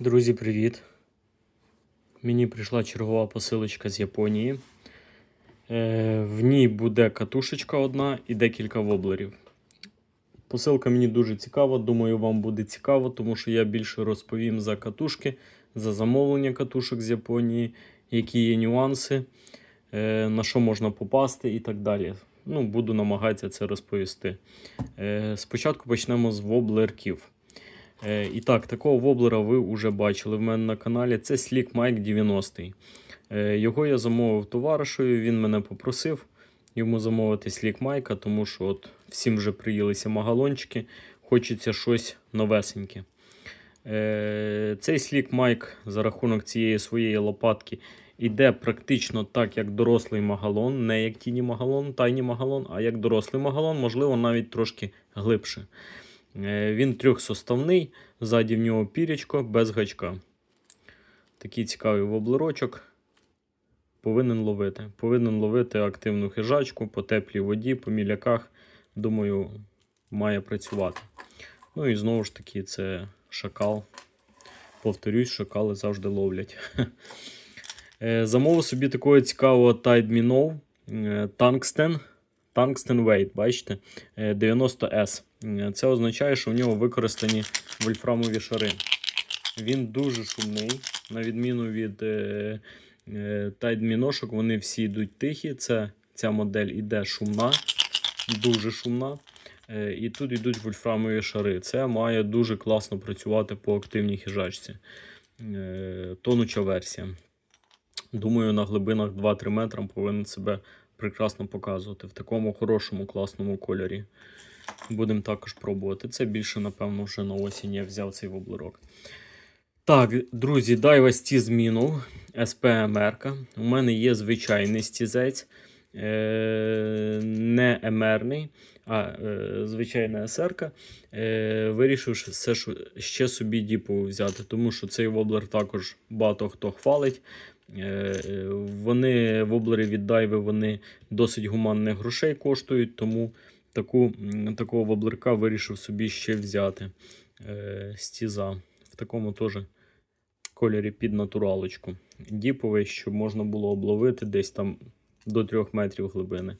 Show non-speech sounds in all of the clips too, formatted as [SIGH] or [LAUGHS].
Друзі, привіт! Мені прийшла чергова посилочка з Японії. Е, в ній буде катушечка одна і декілька воблерів. Посилка мені дуже цікава, думаю, вам буде цікаво, тому що я більше розповім за катушки, за замовлення катушок з Японії, які є нюанси, е, на що можна попасти і так далі. Ну, буду намагатися це розповісти. Е, спочатку почнемо з воблерків. Е, і так, такого воблера ви вже бачили в мене на каналі. Це Slick Mike 90. Е, його я замовив товаришою, він мене попросив йому замовити Slick Mike, тому що от всім вже приїлися магалончики, хочеться щось новесеньке. Е, цей Slick Mike за рахунок цієї своєї лопатки іде практично так, як дорослий магалон, не як тіні магалон, тайні магалон, а як дорослий магалон, можливо, навіть трошки глибше. Е, Він трьохсоставний, ззаді в нього пірячко без гачка. Такий цікавий воблерочок. Повинен ловити. Повинен ловити активну хижачку по теплій воді, по міляках. Думаю, має працювати. Ну і знову ж таки, це шакал. Повторюсь, шакали завжди ловлять. [LAUGHS] Е, Замовив собі такого цікавого Tide Minnow е, Tungsten. Tungsten Weight, бачите? Е, 90S. Е, Це означає, що в нього використані вольфрамові шари. Він дуже шумний, на відміну від е, е, Tide Міношок, вони всі йдуть тихі. Це, ця модель іде шумна, дуже шумна. Е, і тут йдуть вольфрамові шари. Це має дуже класно працювати по активній хижачці. Е, тонуча версія. Думаю, на глибинах 2-3 метри повинен себе прекрасно показувати в такому хорошому, класному кольорі. Будемо також пробувати. Це більше, напевно, вже на осінь я взяв цей воблерок. Так, друзі, дайва стіз змінув СПМР. У мене є звичайний стізець, е- не емерний, а е- звичайна СР. Е- вирішив все ж ще собі діпу взяти, тому що цей воблер також багато хто хвалить. Е, е, Вони, воблери від дайви, вони досить гуманних грошей коштують, тому таку, такого воблерка вирішив собі ще взяти. Е, стіза. В такому теж кольорі під натуралочку. Діповий, щоб можна було обловити десь там до 3 метрів глибини.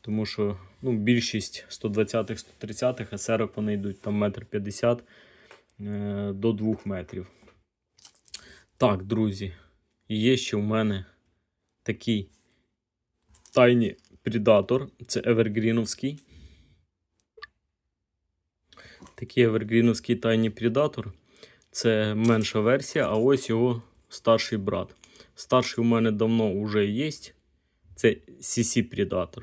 Тому що ну, більшість 120-х, 130-х есерок вони йдуть там метр 50 е, до 2 метрів. Так, друзі, є ще в мене такий тайні предатор. Це Евергріновський. Такий Евергріновський тайний предатор. Це менша версія, а ось його старший брат. Старший у мене давно вже є. Це CC Predator.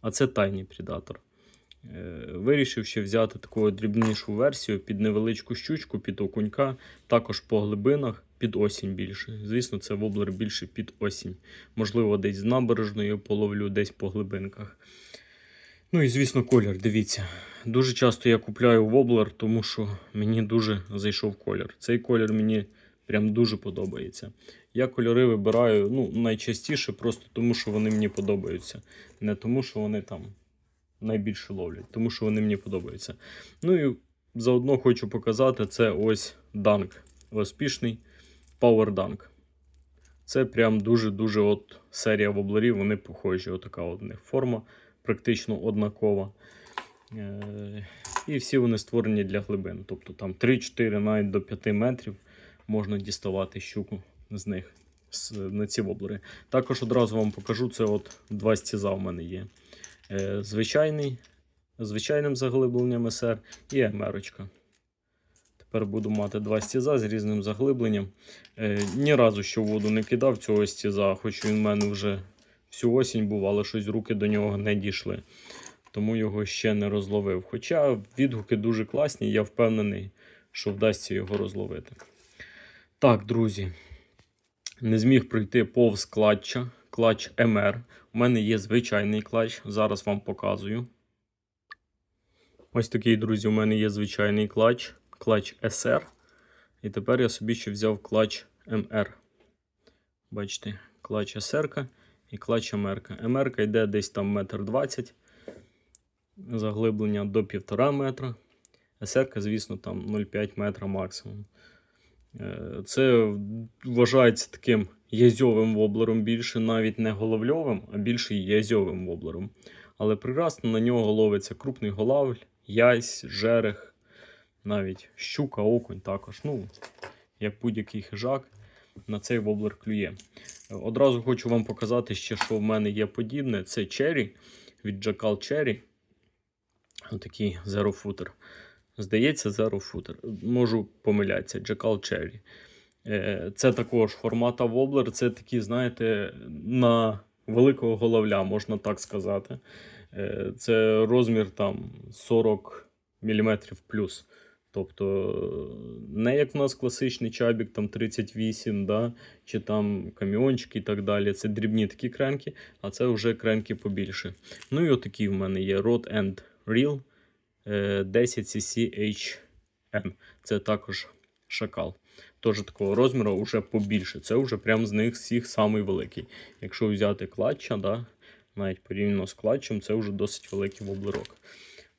А це тайний Predator. Е, Вирішив ще взяти таку дрібнішу версію під невеличку щучку, під окунька, також по глибинах, під осінь більше. Звісно, це воблер більше під осінь. Можливо, десь з набережною половлю, десь по глибинках. Ну і звісно, колір, дивіться. Дуже часто я купляю воблер, тому що мені дуже зайшов колір. Цей колір мені прям дуже подобається. Я кольори вибираю ну, найчастіше просто тому, що вони мені подобаються. Не тому, що вони там найбільше ловлять, тому що вони мені подобаються. Ну і заодно хочу показати це ось данк. Успішний Power Dunk. Це прям дуже-дуже от серія воблерів, вони похожі. Отака от них форма, практично однакова. Е, І всі вони створені для глибин. Тобто там 3-4 навіть до 5 метрів можна діставати щуку з них на ці воблери. Також одразу вам покажу, це от два стіза в мене є. Е, Звичайний, звичайним заглибленням СР і емерочка. Тепер буду мати два стіза з різним заглибленням. Е, ні разу ще воду не кидав цього стіза, хоч він в мене вже всю осінь був, але щось руки до нього не дійшли. Тому його ще не розловив. Хоча відгуки дуже класні, я впевнений, що вдасться його розловити. Так, друзі, не зміг пройти повз клатча, клатч МР. У мене є звичайний клатч, зараз вам показую. Ось такий, друзі, у мене є звичайний клатч, клатч SR. І тепер я собі ще взяв клатч МР. Бачите, клатч SR і клатч МР. МР йде десь там 1,20 м заглиблення до 1,5 метра. СР, звісно, там 0,5 метра максимум. Е, Це вважається таким язьовим воблером, більше навіть не головльовим, а більше язьовим воблером. Але прекрасно на нього ловиться крупний голавль, ясь, жерех, навіть щука, окунь також. Ну, як будь-який хижак, на цей воблер клює. Одразу хочу вам показати ще, що в мене є подібне. Це Cherry від Jackal Cherry. Отакий Footer. Здається, Footer. Можу помилятися, Jackal Cherry. Е, Це також формата воблер. Це такі, знаєте, на великого головля, можна так сказати. Е, Це розмір там 40 мм плюс. Тобто, не як в нас класичний чабік, там 38, да, чи там каміончики і так далі. Це дрібні такі кренки, а це вже кренки побільше. Ну і отакий в мене є Rod and Reel е, 10cc-HN. Це також шакал. Теж такого розміру вже побільше. Це вже прям з них всіх самий. Якщо взяти клатча, да, навіть порівняно з клатчем, це вже досить великий воблерок.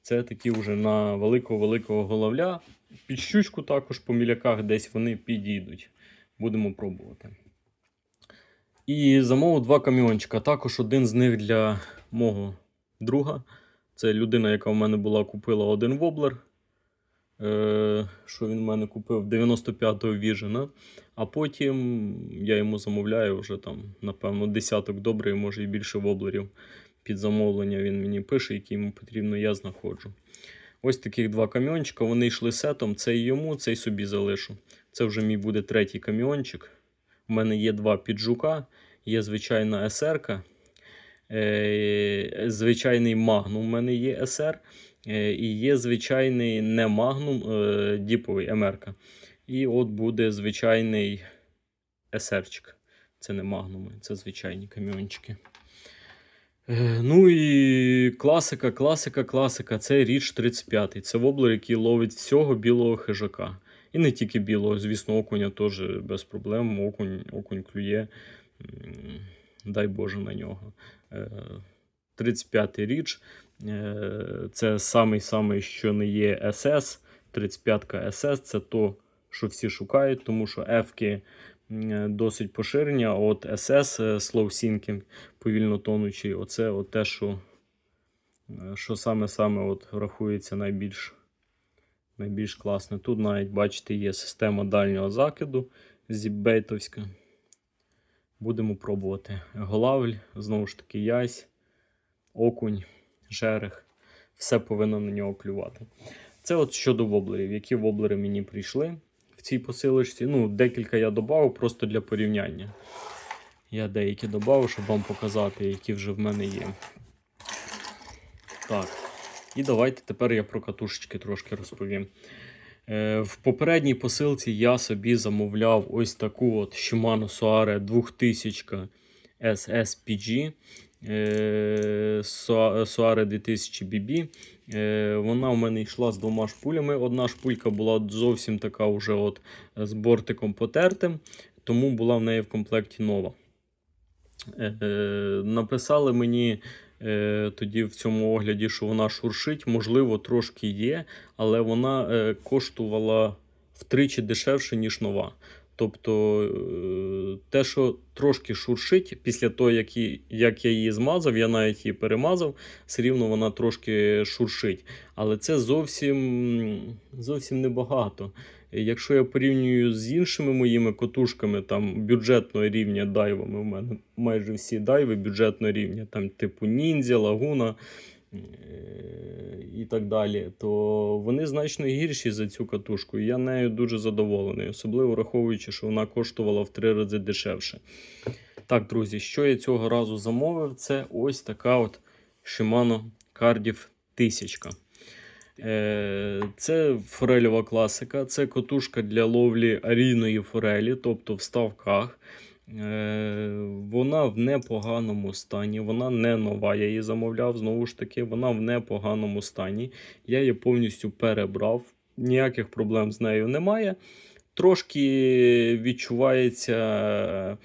Це такі вже на великого-великого головля. Під щучку також по міляках десь вони підійдуть. Будемо пробувати. І замовив два каміончика. Також один з них для мого друга. Це людина, яка в мене була, купила один воблер. Е, що він в мене купив 95-го Vision. А потім я йому замовляю вже там, напевно, десяток добрий, може і більше воблерів. Під замовлення він мені пише, які йому потрібно, я знаходжу. Ось таких два каміончика. Вони йшли сетом. Цей йому, цей собі залишу. Це вже мій буде третій каміончик. У мене є два піджука, є звичайна СР. Е, звичайний магнум у мене є СР. Е, і є звичайний не магнум, е, діповий МР. І от буде звичайний СРчик. Це не магнуми, це звичайні каміончики. Е, Ну і класика, класика, класика. Це річ 35. Це воблер, який ловить всього білого хижака. І не тільки білого, звісно, окуня теж без проблем. Окунь, окунь клює. Дай Боже на нього. Е, 35 річ. Е, Це самий-самий, що не є SS. 35 SS це то, що всі шукають, тому що F-ки досить поширені, а от SS е, Slow Sinking, повільно тонучий, оце от те, що, е, що саме-саме от рахується найбільш, найбільш класне. Тут навіть, бачите, є система дальнього закиду зіббейтовська. Будемо пробувати. Голавль, знову ж таки, ясь, окунь, жерех. Все повинно на нього клювати. Це от щодо воблерів. Які воблери мені прийшли цій посилочці. Ну, декілька я додав просто для порівняння. Я деякі додав, щоб вам показати, які вже в мене є. Так. І давайте тепер я про катушечки трошки розповім. Е, В попередній посилці я собі замовляв ось таку от Shimano Soare 2000 SSPG. Е, Soare 2000 BB. Е, Вона у мене йшла з двома шпулями. Одна шпулька була зовсім така вже от з бортиком потертим, тому була в неї в комплекті нова. Е, Написали мені тоді в цьому огляді, що вона шуршить. Можливо, трошки є, але вона коштувала втричі дешевше, ніж нова. Тобто е, те, що трошки шуршить, після того, як, і- як я її змазав, я навіть її перемазав, все рівно вона трошки шуршить. Але це зовсім, зовсім небагато. Якщо я порівнюю з іншими моїми котушками, там бюджетного рівня дайвами, у мене майже всі дайви бюджетного рівня, там типу ніндзя, лагуна і так далі, то вони значно гірші за цю катушку. І я нею дуже задоволений, особливо враховуючи, що вона коштувала в три рази дешевше. Так, друзі, що я цього разу замовив? Це ось така от Shimano Cardiff 1000. Е, Це форельова класика, це котушка для ловлі арійної форелі, тобто в ставках. Е, Вона в непоганому стані, вона не нова. Я її замовляв знову ж таки, вона в непоганому стані. Я її повністю перебрав, ніяких проблем з нею немає. Трошки відчувається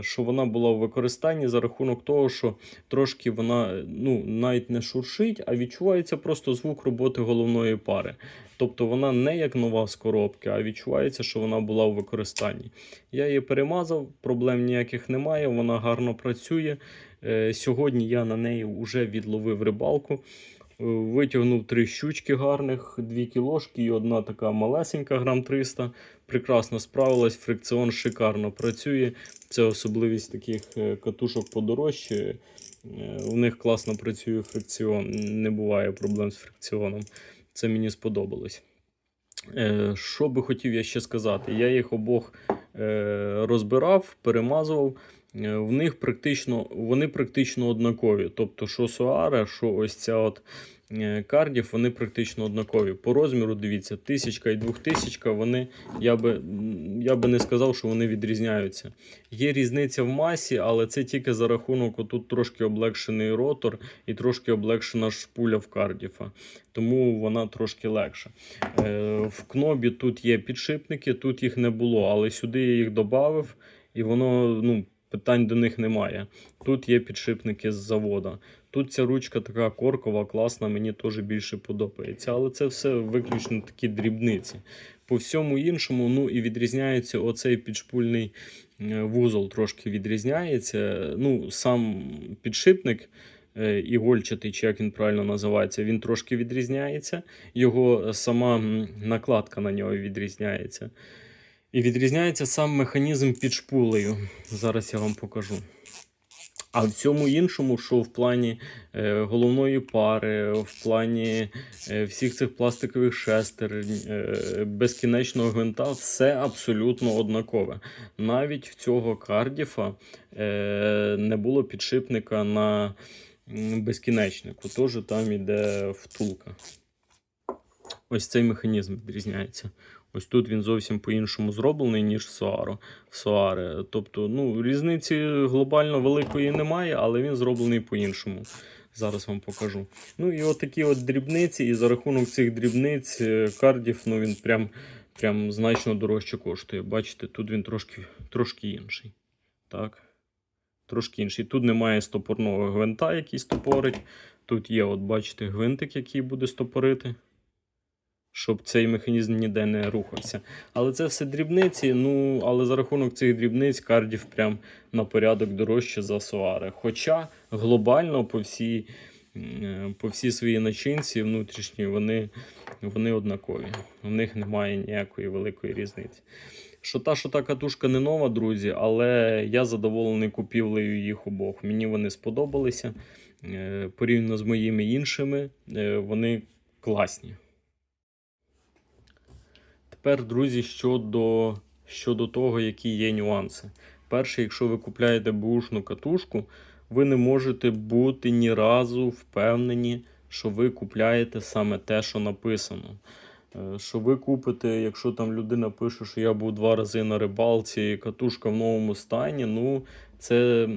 що вона була в використанні за рахунок того, що трошки вона ну, навіть не шуршить, а відчувається просто звук роботи головної пари. Тобто вона не як нова з коробки, а відчувається, що вона була в використанні. Я її перемазав, проблем ніяких немає, вона гарно працює. Е, Сьогодні я на неї вже відловив рибалку. Е, Витягнув три щучки гарних, дві кілошки і одна така малесенька, грам 300. Прекрасно справилась, фрикціон шикарно працює. Це особливість таких е, катушок подорожче. Е, У них класно працює фрикціон, не буває проблем з фрикціоном. Це мені сподобалось. Е, Що би хотів я ще сказати? Я їх обох е, розбирав, перемазував. Е, В них практично, вони практично однакові. Тобто, що Соара, що ось ця от е, кардів, вони практично однакові. По розміру, дивіться, тисячка і двохтисячка, вони, я би, я би не сказав, що вони відрізняються. Є різниця в масі, але це тільки за рахунок отут трошки облегшений ротор і трошки облегшена шпуля в кардіфа. Тому вона трошки легша. Е, В кнобі тут є підшипники, тут їх не було, але сюди я їх додав, і воно ну, питань до них немає. Тут є підшипники з завода. Тут ця ручка така коркова, класна, мені теж більше подобається. Але це все виключно такі дрібниці. По всьому іншому, ну і відрізняється оцей підшпульний е, вузол трошки відрізняється. Ну, сам підшипник е, ігольчатий, чи як він правильно називається, він трошки відрізняється. Його сама накладка на нього відрізняється. І відрізняється сам механізм під шпулею. Зараз я вам покажу. А в цьому іншому, що в плані е, головної пари, в плані е, всіх цих пластикових шестер, е, безкінечного гвинта, все абсолютно однакове. Навіть в цього кардіфа е, не було підшипника на безкінечнику, тож там іде втулка. Ось цей механізм відрізняється. Ось тут він зовсім по-іншому зроблений, ніж. В Соаре. Тобто, ну, різниці глобально великої немає, але він зроблений по-іншому. Зараз вам покажу. Ну і от такі от дрібниці, і за рахунок цих дрібниць е, кардів, ну він прям, прям значно дорожче коштує. Бачите, тут він трошки, трошки інший. Так. Трошки інший. Тут немає стопорного гвинта, який стопорить. Тут є, от бачите, гвинтик, який буде стопорити щоб цей механізм ніде не рухався. Але це все дрібниці. Ну, але за рахунок цих дрібниць кардів прям на порядок дорожче за Соари. Хоча глобально по всій, по всій своїй начинці внутрішній вони, вони однакові. У них немає ніякої великої різниці. Що та, що та катушка не нова, друзі, але я задоволений купівлею їх обох. Мені вони сподобалися. Е, Порівняно з моїми іншими, е, вони класні. Тепер, друзі, щодо, щодо того, які є нюанси. Перше, якщо ви купляєте бушну катушку, ви не можете бути ні разу впевнені, що ви купляєте саме те, що написано. Е, Що ви купите, якщо там людина пише, що я був два рази на рибалці, катушка в новому стані, ну це,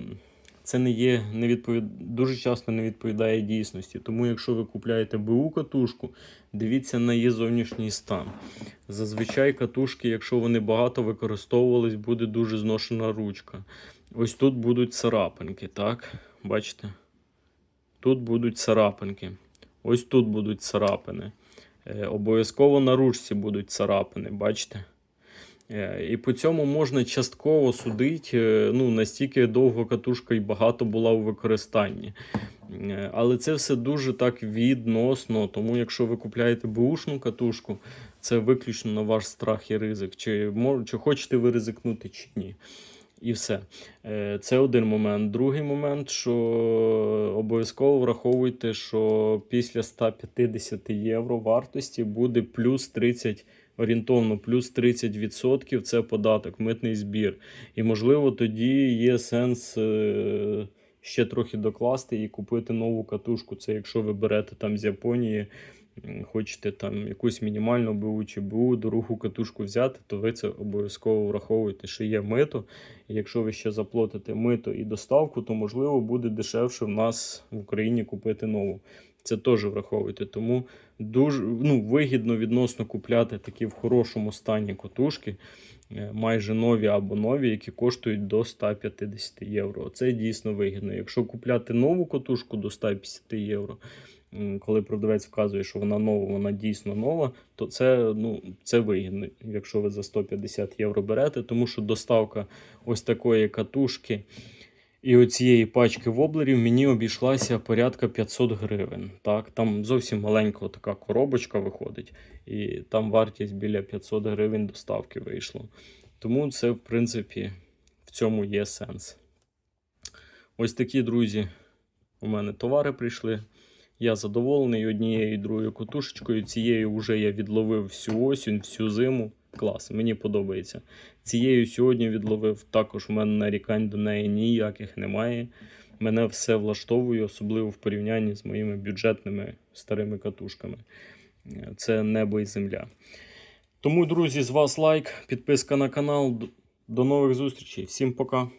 це не є, не відповід... дуже часто не відповідає дійсності. Тому, якщо ви купляєте БУ катушку, дивіться на її зовнішній стан. Зазвичай катушки, якщо вони багато використовувались, буде дуже зношена ручка. Ось тут будуть царапинки, так? Бачите? Тут будуть царапинки. Ось тут будуть царапини. Е, обов'язково на ручці будуть царапини, бачите? Е, І по цьому можна частково судити, е, ну, настільки довго катушка і багато була у використанні. Е, Але це все дуже так відносно. Тому, якщо ви купляєте бушну катушку, це виключно на ваш страх і ризик. Чи, чи хочете ви ризикнути, чи ні. І все. Це один момент. Другий момент, що обов'язково враховуйте, що після 150 євро вартості буде плюс 30 орієнтовно плюс 30% це податок, митний збір. І, можливо, тоді є сенс е, ще трохи докласти і купити нову катушку. Це якщо ви берете там з Японії, хочете там якусь мінімальну БУ чи БУ дорогу катушку взяти, то ви це обов'язково враховуєте, що є мито. І якщо ви ще заплатите мито і доставку, то можливо буде дешевше в нас в Україні купити нову. Це теж враховуйте. Тому дуже ну, вигідно відносно купляти такі в хорошому стані котушки, е, майже нові або нові, які коштують до 150 євро. Це дійсно вигідно. Якщо купляти нову котушку до 150 євро, коли продавець вказує, що вона нова, вона дійсно нова, то це, ну, це вигідно, якщо ви за 150 євро берете, тому що доставка ось такої катушки. І оцієї пачки воблерів мені обійшлася порядка 500 гривень. Так? Там зовсім маленька така коробочка виходить, і там вартість біля 500 гривень доставки вийшло. Тому це, в принципі, в цьому є сенс. Ось такі, друзі, у мене товари прийшли. Я задоволений однією і другою котушечкою. Цією вже я відловив всю осінь, всю зиму. Клас, мені подобається. Цією сьогодні відловив. Також у мене нарікань до неї ніяких немає. Мене все влаштовує, особливо в порівнянні з моїми бюджетними старими катушками. Це небо і земля. Тому, друзі, з вас лайк, підписка на канал. До нових зустрічей. Всім пока.